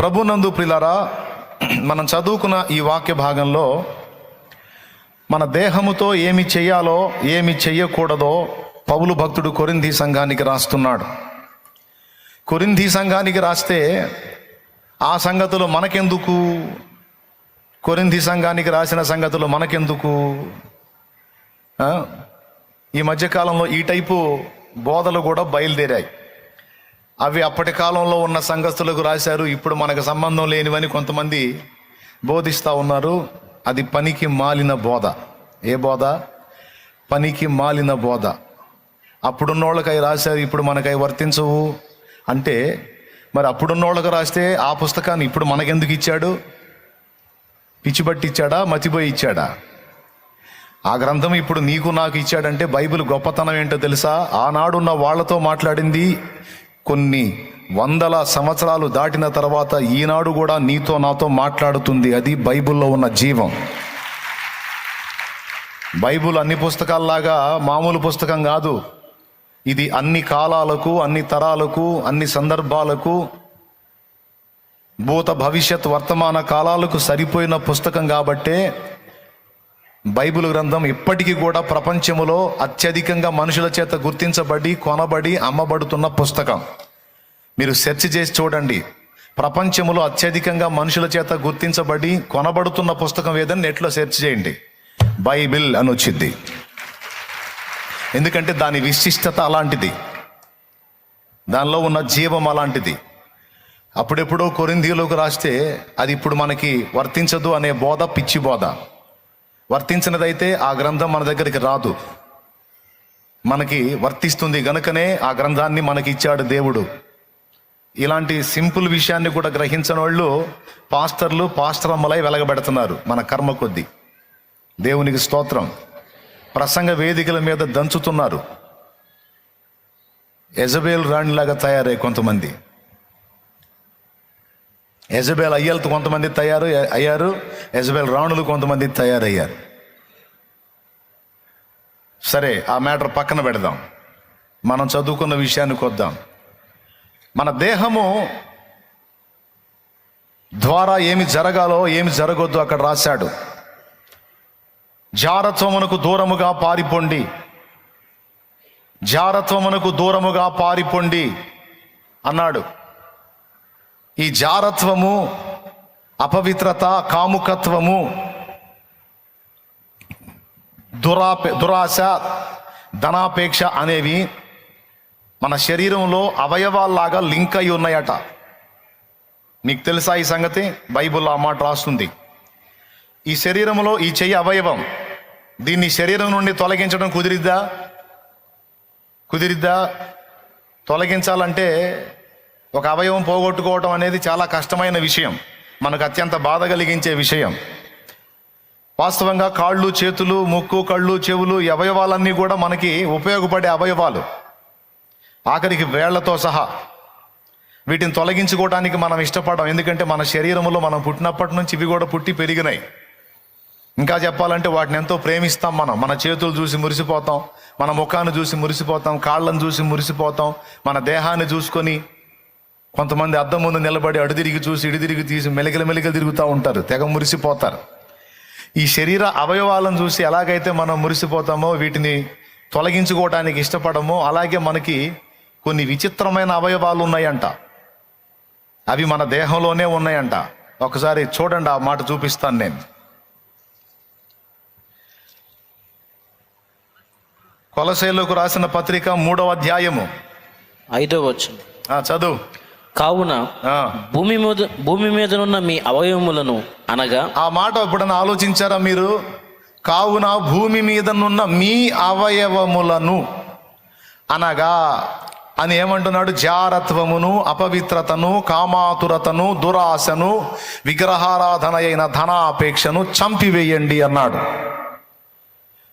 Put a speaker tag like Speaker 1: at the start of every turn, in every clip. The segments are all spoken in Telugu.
Speaker 1: ప్రభునందు ప్రిలారా మనం చదువుకున్న ఈ వాక్య భాగంలో మన దేహముతో ఏమి చేయాలో ఏమి చెయ్యకూడదో పౌలు భక్తుడు కొరింధీ సంఘానికి రాస్తున్నాడు. కొరింధీ సంఘానికి రాస్తే ఆ సంగతులు మనకెందుకు? కొరింధీ సంఘానికి రాసిన సంగతులు మనకెందుకు? ఈ మధ్యకాలంలో ఈ టైపు బోధలు కూడా బయలుదేరాయి. అవి అప్పటి కాలంలో ఉన్న సంఘస్థులకు రాశారు. ఇప్పుడు మనకు సంబంధం లేనివని కొంతమంది బోధిస్తూ ఉన్నారు. అది పనికి మాలిన బోధ. ఏ బోధ? పనికి మాలిన బోధ. అప్పుడున్నోళ్ళకై రాశారు ఇప్పుడు మనకై వర్తించవు. అంటే మరి అప్పుడున్నోళ్ళకి రాస్తే ఆ పుస్తకాన్ని ఇప్పుడు మనకెందుకు ఇచ్చాడు? పిచ్చిబట్టి ఇచ్చాడా మతిపోయి ఇచ్చాడా? ఆ గ్రంథం ఇప్పుడు నీకు నాకు ఇచ్చాడంటే బైబిల్ గొప్పతనం ఏంటో తెలుసా? ఆనాడున్న వాళ్ళతో మాట్లాడింది కొన్ని వందల సంవత్సరాలు దాటిన తర్వాత ఈనాడు కూడా నీతో నాతో మాట్లాడుతుంది. అది బైబిల్లో ఉన్న జీవం. బైబిల్ అన్ని పుస్తకాల్లాగా మామూలు పుస్తకం కాదు. ఇది అన్ని కాలాలకు అన్ని తరాలకు అన్ని సందర్భాలకు భూత భవిష్యత్ వర్తమాన కాలాలకు సరిపోయిన పుస్తకం కాబట్టే బైబిల్ గ్రంథం ఇప్పటికీ కూడా ప్రపంచములో అత్యధికంగా మనుషుల చేత గుర్తించబడి కొనబడి అమ్మబడుతున్న పుస్తకం. మీరు సెర్చ్ చేసి చూడండి. ప్రపంచములో అత్యధికంగా మనుషుల చేత గుర్తించబడి కొనబడుతున్న పుస్తకం ఏదని నెట్లో సెర్చ్ చేయండి. బైబిల్ అని వచ్చింది ఎందుకంటే దాని విశిష్టత అలాంటిది. దానిలో ఉన్న జీవం అలాంటిది. అప్పుడెప్పుడో కొరిందీలోకి రాస్తే అది ఇప్పుడు మనకి వర్తించదు అనే బోధ పిచ్చి బోధ. వర్తించినదైతే ఆ గ్రంథం మన దగ్గరికి రాదు. మనకి వర్తిస్తుంది గనుకనే ఆ గ్రంథాన్ని మనకి ఇచ్చాడు దేవుడు. ఇలాంటి సింపుల్ విషయాన్ని కూడా గ్రహించని వాళ్ళు పాస్టర్లు పాస్టరమ్మలై వెలగబెడుతున్నారు మన కర్మ కొద్దీ. దేవునికి స్తోత్రం. ప్రసంగ వేదికల మీద దంచుతున్నారు. ఎజబేల్ రాణిలాగా తయారై కొంతమంది. ఎజబేల్ అయ్యలతో కొంతమంది తయారు అయ్యారు. ఎజబేల్ రాణులు కొంతమంది తయారయ్యారు. సరే ఆ మ్యాటర్ పక్కన పెడదాం. మనం చదువుకున్న విషయానికి వద్దాం. మన దేహము ద్వారా ఏమి జరగాలో ఏమి జరగొద్దు అక్కడ రాశాడు. జారత్వమునకు దూరముగా పారిపోండి. జారత్వమునకు దూరముగా పారిపోండి అన్నాడు. ఈ జారత్వము అపవిత్రత కాముకత్వము దురాపే దురాశ ధనాపేక్ష అనేవి మన శరీరంలో అవయవాల్లాగా లింక్ అయి ఉన్నాయట. మీకు తెలుసా ఈ సంగతి? బైబుల్లో ఆ మాట రాస్తుంది. ఈ శరీరంలో ఈ చెయ్యి అవయవం దీన్ని శరీరం నుండి తొలగించడం కుదిరిద్దా? కుదిరిద్దా? తొలగించాలంటే ఒక అవయవం పోగొట్టుకోవటం అనేది చాలా కష్టమైన విషయం. మనకు అత్యంత బాధ కలిగించే విషయం. వాస్తవంగా కాళ్ళు చేతులు ముక్కు కళ్ళు చెవులు ఈ అవయవాలన్నీ కూడా మనకి ఉపయోగపడే అవయవాలు. ఆఖరికి వేళ్ళతో సహా. వీటిని తొలగించుకోవడానికి మనం ఇష్టపడం ఎందుకంటే మన శరీరంలో మనం పుట్టినప్పటి నుంచి ఇవి కూడా పుట్టి పెరిగినాయి. ఇంకా చెప్పాలంటే వాటిని ఎంతో ప్రేమిస్తాం మనం. మన చేతులు చూసి మురిసిపోతాం మన ముఖాన్ని చూసి మురిసిపోతాం కాళ్ళను చూసి మురిసిపోతాం మన దేహాన్ని చూసుకొని కొంతమంది అద్దం ముందు నిలబడి అడు తిరిగి చూసి ఇడి తిరిగి తీసి మెలికలు మెలికలు తిరుగుతూ ఉంటారు. తెగ మురిసిపోతారు. ఈ శరీర అవయవాలను చూసి ఎలాగైతే మనం మురిసిపోతామో వీటిని తొలగించుకోవడానికి ఇష్టపడమో అలాగే మనకి కొన్ని విచిత్రమైన అవయవాలు ఉన్నాయంట. అవి మన దేహంలోనే ఉన్నాయంట. ఒకసారి చూడండి ఆ మాట చూపిస్తాను నేను. కొలసేలకు రాసిన పత్రిక మూడవ అధ్యాయము.
Speaker 2: ఐదో వచ్చు
Speaker 1: ఆ, చదువు.
Speaker 2: కావున భూమి మీద భూమి మీదనున్న మీ అవయవములను అనగా
Speaker 1: ఆ మాట ఎప్పుడన్నా ఆలోచించారా మీరు? కావున భూమి మీదనున్న మీ అవయవములను అనగా అని ఏమంటున్నాడు? జారత్వమును అపవిత్రతను కామాతురతను దురాశను విగ్రహారాధన అయిన ధనాపేక్షను చంపివేయండి అన్నాడు.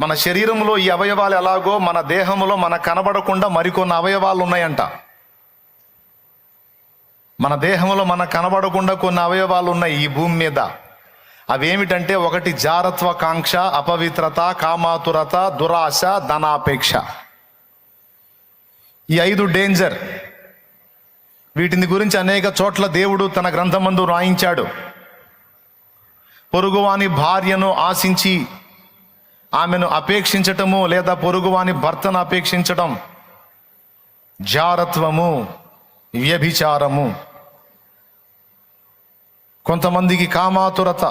Speaker 1: మన శరీరంలో ఈ అవయవాలు ఎలాగో మన దేహంలో మన కనబడకుండా మరికొన్ని అవయవాలు ఉన్నాయంట. మన దేహంలో మన కనబడకుండా కొన్ని అవయవాలు ఉన్నాయి ఈ భూమి మీద. అవేమిటంటే ఒకటి జారత్వ కాంక్ష అపవిత్రత కామాతురత దురాశ ధనాపేక్ష. ఈ ఐదు డేంజర్. వీటిని గురించి అనేక చోట్ల దేవుడు తన గ్రంథమందు రాయించాడు. పొరుగువాని భార్యను ఆశించి ఆమెను అపేక్షించటము లేదా పొరుగువాని భర్తను అపేక్షించటం జారత్వము వ్యభిచారము. కొంతమందికి కామాతురత.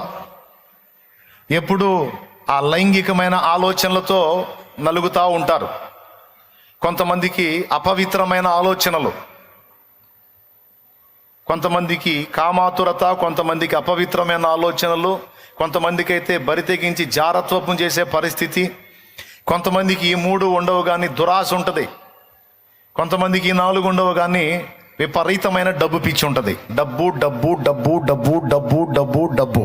Speaker 1: ఎప్పుడు ఆ లైంగికమైన ఆలోచనలతో నలుగుతూ ఉంటారు. కొంతమందికి అపవిత్రమైన ఆలోచనలు. కొంతమందికి కామాతురత కొంతమందికి అపవిత్రమైన ఆలోచనలు కొంతమందికి అయితే బరితెగించి జారత్వపం చేసే పరిస్థితి. కొంతమందికి ఈ మూడు ఉండవు కానీ దురాశ ఉంటుంది. కొంతమందికి ఈ నాలుగు ఉండవు కానీ విపరీతమైన డబ్బు పిచ్చి ఉంటుంది. డబ్బు డబ్బు డబ్బు డబ్బు డబ్బు డబ్బు డబ్బు.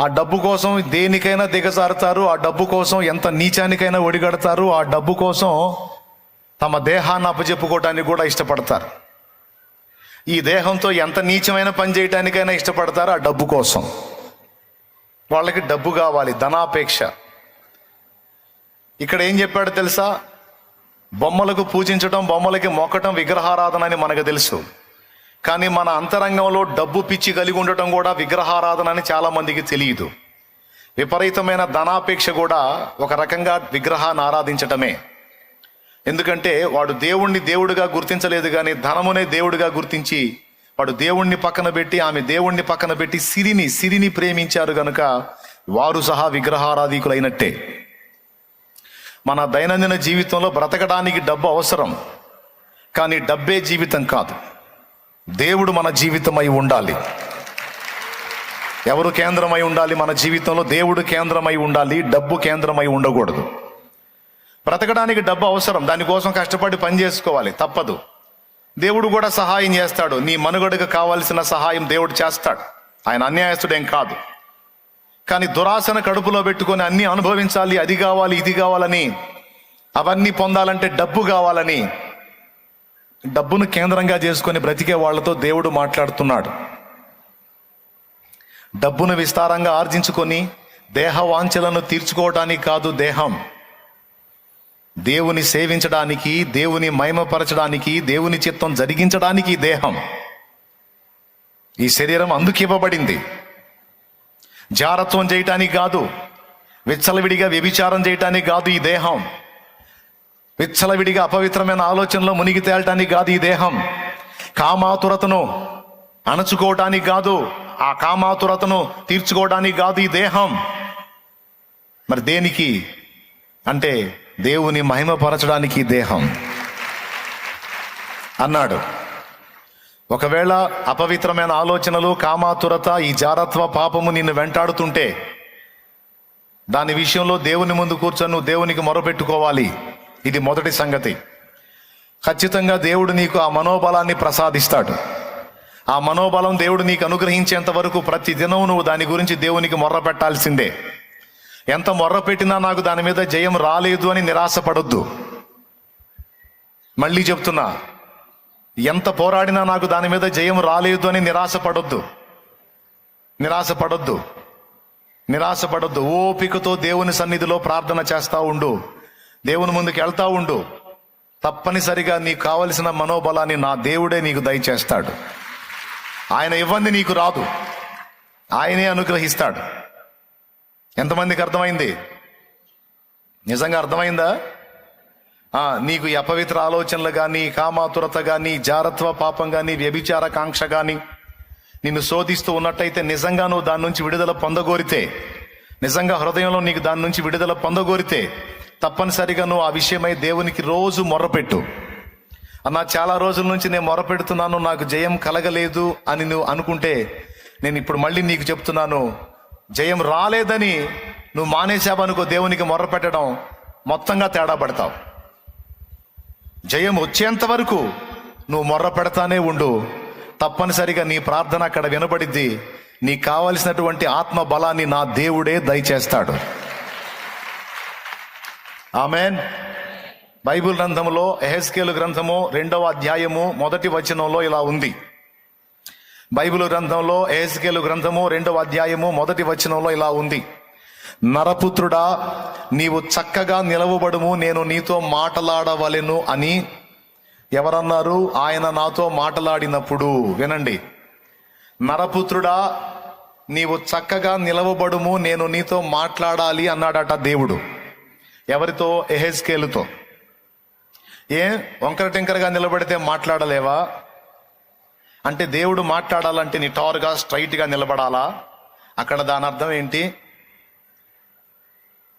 Speaker 1: ఆ డబ్బు కోసం దేనికైనా దిగజారుతారు ఆ డబ్బు కోసం ఎంత నీచానికైనా ఒడిగడతారు ఆ డబ్బు కోసం తమ దేహాన్ని అప్పచెప్పుకోవటానికి కూడా ఇష్టపడతారు. ఈ దేహంతో ఎంత నీచమైన పని చేయటానికైనా ఇష్టపడతారు ఆ డబ్బు కోసం. వాళ్ళకి డబ్బు కావాలి ధనాపేక్ష. ఇక్కడ ఏం చెప్పాడో తెలుసా? బొమ్మలకు పూజించడం బొమ్మలకి మొక్కటం విగ్రహారాధన అని మనకు తెలుసు. కానీ మన అంతరంగంలో డబ్బు పిచ్చి కలిగి ఉండటం కూడా విగ్రహారాధన అని చాలామందికి తెలియదు. విపరీతమైన ధనాపేక్ష కూడా ఒక రకంగా విగ్రహాన్ని ఆరాధించటమే. ఎందుకంటే వాడు దేవుణ్ణి దేవుడిగా గుర్తించలేదు కానీ ధనమునే దేవుడిగా గుర్తించి వాడు దేవుణ్ణి పక్కన పెట్టి ఆమె దేవుణ్ణి పక్కన పెట్టి సిరిని సిరిని ప్రేమించారు గనుక వారు సహా విగ్రహారాధికులైనట్టే. మన దైనందిన జీవితంలో బ్రతకడానికి డబ్బు అవసరం. కానీ డబ్బే జీవితం కాదు. దేవుడు మన జీవితమై ఉండాలి. ఎవరు కేంద్రమై ఉండాలి మన జీవితంలో? దేవుడు కేంద్రమై ఉండాలి డబ్బు కేంద్రమై ఉండకూడదు. బ్రతకడానికి డబ్బు అవసరం. దానికోసం కష్టపడి పని చేసుకోవాలి తప్పదు. దేవుడు కూడా సహాయం చేస్తాడు. నీ మనుగడకు కావాల్సిన సహాయం దేవుడు చేస్తాడు. ఆయన అన్యాయస్తుడేం కాదు. కానీ దురాశను కడుపులో పెట్టుకొని అన్ని అనుభవించాలి అది కావాలి ఇది కావాలని అవన్నీ పొందాలంటే డబ్బు కావాలని డబ్బును కేంద్రంగా చేసుకొని బ్రతికే వాళ్ళతో దేవుడు మాట్లాడుతున్నాడు. డబ్బును విస్తారంగా ఆర్జించుకొని దేహ వాంఛలను తీర్చుకోవటానికి కాదు దేహం. దేవుని సేవించడానికి దేవుని మహిమపరచడానికి దేవుని చిత్తం జరిగించడానికి దేహం. ఈ శరీరం అందుకు ఇవ్వబడింది జారత్వం చేయటానికి కాదు విచ్చలవిడిగా వ్యభిచారం చేయటానికి కాదు ఈ దేహం. విచ్చలవిడిగా అపవిత్రమైన ఆలోచనలో మునిగి తేలటానికి కాదు ఈ దేహం. కామాతురతను అణచుకోవటానికి కాదు ఆ కామాతురతను తీర్చుకోవడానికి కాదు ఈ దేహం. మరి దేనికి? అంటే దేవుని మహిమపరచడానికి దేహం. అన్నాడు. ఒకవేళ అపవిత్రమైన ఆలోచనలు కామాతురత ఈ జారత్వ పాపము నిన్ను వెంటాడుతుంటే దాని విషయంలో దేవుని ముందు కూర్చొని నువ్వు దేవునికి మొరపెట్టుకోవాలి. ఇది మొదటి సంగతి. ఖచ్చితంగా దేవుడు నీకు ఆ మనోబలాన్ని ప్రసాదిస్తాడు. ఆ మనోబలం దేవుడు నీకు అనుగ్రహించేంత వరకు ప్రతి దినం నువ్వు దాని గురించి దేవునికి మొర్ర పెట్టాల్సిందే. ఎంత మొర్ర పెట్టినా నాకు దాని మీద జయం రాలేదు అని నిరాశపడొద్దు. మళ్ళీ చెప్తున్నా ఎంత పోరాడినా నాకు దాని మీద జయం రాలేదు అని నిరాశపడొద్దు. నిరాశపడొద్దు. నిరాశపడొద్దు. ఓపికతో దేవుని సన్నిధిలో ప్రార్థన చేస్తా ఉండు. దేవుని ముందుకు వెళ్తా ఉండు. తప్పనిసరిగా నీకు కావలసిన మనోబలాన్ని నా దేవుడే నీకు దయచేస్తాడు. ఆయన ఇవ్వంది నీకు రాదు. ఆయనే అనుగ్రహిస్తాడు. ఎంతమందికి అర్థమైంది? నిజంగా అర్థమైందా? నీకు ఈ అపవిత్ర ఆలోచనలు కానీ కామాతురత కానీ జారత్వ పాపం కానీ వ్యభిచార కాంక్ష కానీ నిన్ను శోధిస్తూ ఉన్నట్టయితే నిజంగా నువ్వు దాని నుంచి విడుదల పొందగోరితే నిజంగా హృదయంలో నీకు దాని నుంచి విడుదల పొందగోరితే తప్పనిసరిగా నువ్వు ఆ విషయమై దేవునికి రోజు మొర్రపెట్టు. అన్న చాలా రోజుల నుంచి నేను మొరపెడుతున్నాను నాకు జయం కలగలేదు అని నువ్వు అనుకుంటే నేను ఇప్పుడు మళ్ళీ నీకు చెప్తున్నాను జయం రాలేదని నువ్వు మానేశావనుకో దేవునికి మొర్ర పెట్టడం మొత్తంగా తేడా పడతావు. జయం వచ్చేంత వరకు నువ్వు మొర్ర పెడతానే ఉండు. తప్పనిసరిగా నీ ప్రార్థన అక్కడ వినబడిద్ది. నీకు కావలసినటువంటి ఆత్మ బలాన్ని నా దేవుడే దయచేస్తాడు. ఆమెన్. బైబిల్ గ్రంథంలో ఎహెస్కేలు గ్రంథము రెండవ అధ్యాయము మొదటి వచనంలో ఇలా ఉంది. బైబిల్ గ్రంథంలో ఎహెస్కేలు గ్రంథము రెండవ అధ్యాయము మొదటి వచనంలో ఇలా ఉంది. నరపుత్రుడా నీవు చక్కగా నిలవబడుము నేను నీతో మాటలాడవలెను అని ఎవరన్నారు? ఆయన నాతో మాటలాడినప్పుడు వినండి. నరపుత్రుడా నీవు చక్కగా నిలవబడుము నేను నీతో మాట్లాడాలి అన్నాడట దేవుడు. ఎవరితో? ఎహెజ్కేలుతో. ఏ? వంకర టింకరగా నిలబడితే మాట్లాడలేవా? అంటే దేవుడు మాట్లాడాలంటే నీ టార్గా స్ట్రైట్గా నిలబడాలా? అక్కడ దాని అర్థం ఏంటి?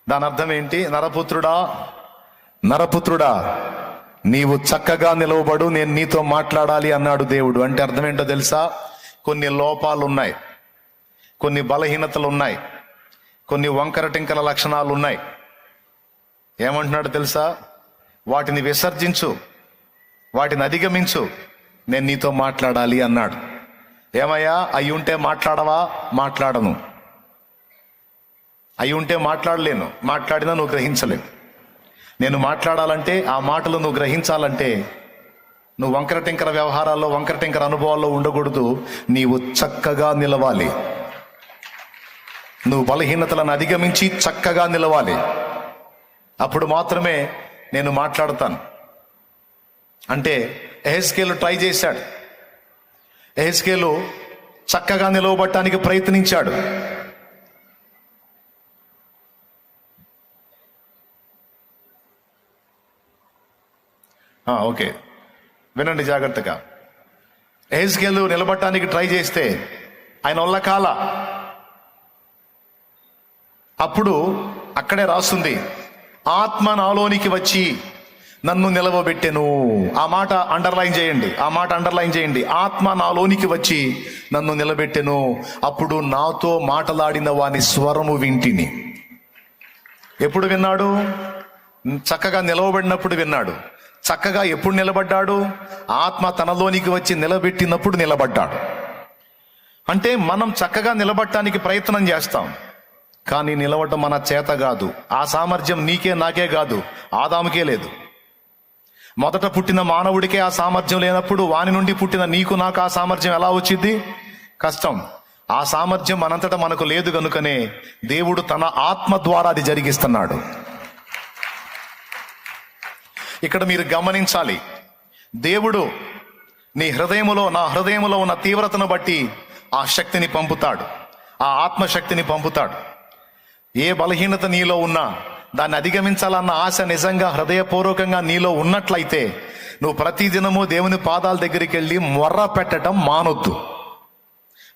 Speaker 1: దాని అర్థం ఏంటి? నరపుత్రుడా నరపుత్రుడా నీవు చక్కగా నిలవబడు నేను నీతో మాట్లాడాలి అన్నాడు దేవుడు. అంటే అర్థం ఏంటో తెలుసా? కొన్ని లోపాలు ఉన్నాయి కొన్ని బలహీనతలు ఉన్నాయి కొన్ని వంకర టింకర లక్షణాలు ఉన్నాయి ఏమంటున్నాడు తెలుసా? వాటిని విసర్జించు. వాటిని అధిగమించు. నేను నీతో మాట్లాడాలి అన్నాడు. ఏమయ్యా? అయ్యుంటే మాట్లాడవా? మాట్లాడను. అయి ఉంటే మాట్లాడలేను. మాట్లాడినా నువ్వు గ్రహించలేవు. నేను మాట్లాడాలంటే ఆ మాటలు నువ్వు గ్రహించాలంటే నువ్వు వంకర టెంకర వ్యవహారాల్లో వంకర టెంకర అనుభవాల్లో ఉండకూడదు. నీవు చక్కగా నిలవాలి. నువ్వు బలహీనతలను అధిగమించి చక్కగా నిలవాలి. అప్పుడు మాత్రమే నేను మాట్లాడతాను. అంటే ఎహెస్కేలు ట్రై చేశాడు. ఎహెస్కేలు చక్కగా నిలవబట్టడానికి ప్రయత్నించాడు. ఓకే. వినండి జాగ్రత్తగా. ఎహెస్కేలు నిలబడటానికి ట్రై చేస్తే ఆయన వల్ల కాల. అప్పుడు అక్కడే రాస్తుంది ఆత్మ నాలోనికి వచ్చి నన్ను నిలవబెట్టెను. ఆ మాట అండర్లైన్ చేయండి ఆ మాట అండర్లైన్ చేయండి. ఆత్మ నాలోనికి వచ్చి నన్ను నిలబెట్టెను అప్పుడు నాతో మాటలాడిన వాని స్వరము వింటిని. ఎప్పుడు విన్నాడు? చక్కగా నిలవబడినప్పుడు విన్నాడు. చక్కగా ఎప్పుడు నిలబడ్డాడు? ఆత్మ తనలోనికి వచ్చి నిలబెట్టినప్పుడు నిలబడ్డాడు. అంటే మనం చక్కగా నిలబడటానికి ప్రయత్నం చేస్తాం. కానీ నిలవటం మన చేత కాదు. ఆ సామర్థ్యం నీకే నాకే కాదు. ఆదాముకే లేదు. మొదట పుట్టిన మానవుడికే ఆ సామర్థ్యం లేనప్పుడు వాని నుండి పుట్టిన నీకు నాకు ఆ సామర్థ్యం ఎలా వచ్చింది కష్టం. ఆ సామర్థ్యం మనంతటా మనకు లేదు కనుకనే దేవుడు తన ఆత్మ ద్వారా అది జరిగిస్తున్నాడు. ఇక్కడ మీరు గమనించాలి. దేవుడు నీ హృదయములో నా హృదయములో ఉన్న తీవ్రతను బట్టి ఆ శక్తిని పంపుతాడు. ఆ ఆత్మశక్తిని పంపుతాడు. ఏ బలహీనత నీలో ఉన్నా దాన్ని అధిగమించాలన్న ఆశ నిజంగా హృదయపూర్వకంగా నీలో ఉన్నట్లయితే నువ్వు ప్రతిదినము దేవుని పాదాల దగ్గరికి వెళ్ళి మొర్ర పెట్టడం మానొద్దు.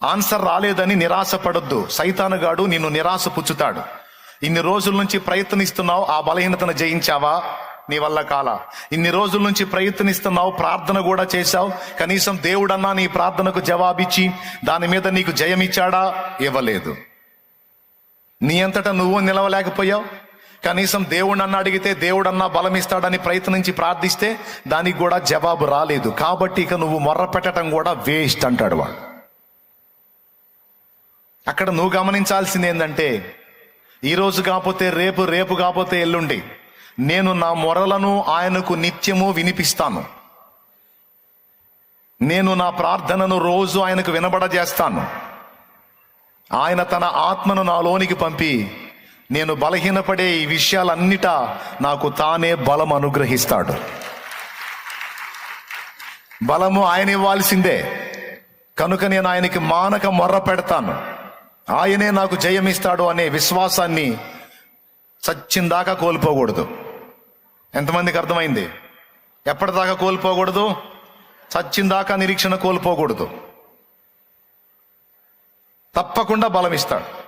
Speaker 1: ఆన్సర్ రాలేదని నిరాశపడొద్దు. సైతానుగాడు నిన్ను నిరాశ పుచ్చుతాడు ఇన్ని రోజుల నుంచి ప్రయత్నిస్తున్నావు ఆ బలహీనతను జయించావా? నీ వల్ల కాల. ఇన్ని రోజుల నుంచి ప్రయత్నిస్తున్నావు ప్రార్థన కూడా చేశావు. కనీసం దేవుడన్నా నీ ప్రార్థనకు జవాబిచ్చి దాని మీద నీకు జయమిచ్చాడా? ఇవ్వలేదు. నీ అంతటా నువ్వు నిలవలేకపోయావు. కనీసం దేవుడన్నా అడిగితే దేవుడన్నా బలమిస్తాడని ప్రయత్నించి ప్రార్థిస్తే దానికి కూడా జవాబు రాలేదు. కాబట్టి ఇక నువ్వు మొర్ర పెట్టడం కూడా వేస్ట్ అంటాడు వాడు. అక్కడ నువ్వు గమనించాల్సింది ఏంటంటే ఈరోజు కాకపోతే రేపు రేపు కాకపోతే ఎల్లుండి. నేను నా మొరలను ఆయనకు నిత్యము వినిపిస్తాను. నేను నా ప్రార్థనను రోజు ఆయనకు వినబడజేస్తాను. ఆయన తన ఆత్మను నాలోనికి పంపి నేను బలహీనపడే ఈ విషయాలన్నిటా నాకు తానే బలం అనుగ్రహిస్తాడు. బలము ఆయన ఇవ్వాల్సిందే. కనుక నేను ఆయనకి మానక మొర్ర పెడతాను. ఆయనే నాకు జయమిస్తాడు అనే విశ్వాసాన్ని సచ్చిందాకా కోల్పోకూడదు. ఎంతమందికి అర్థమైంది? ఎప్పటిదాకా కోల్పోకూడదు? చచ్చిందాకా నిరీక్షణ కోల్పోకూడదు. తప్పకుండా బలమిస్తాడు.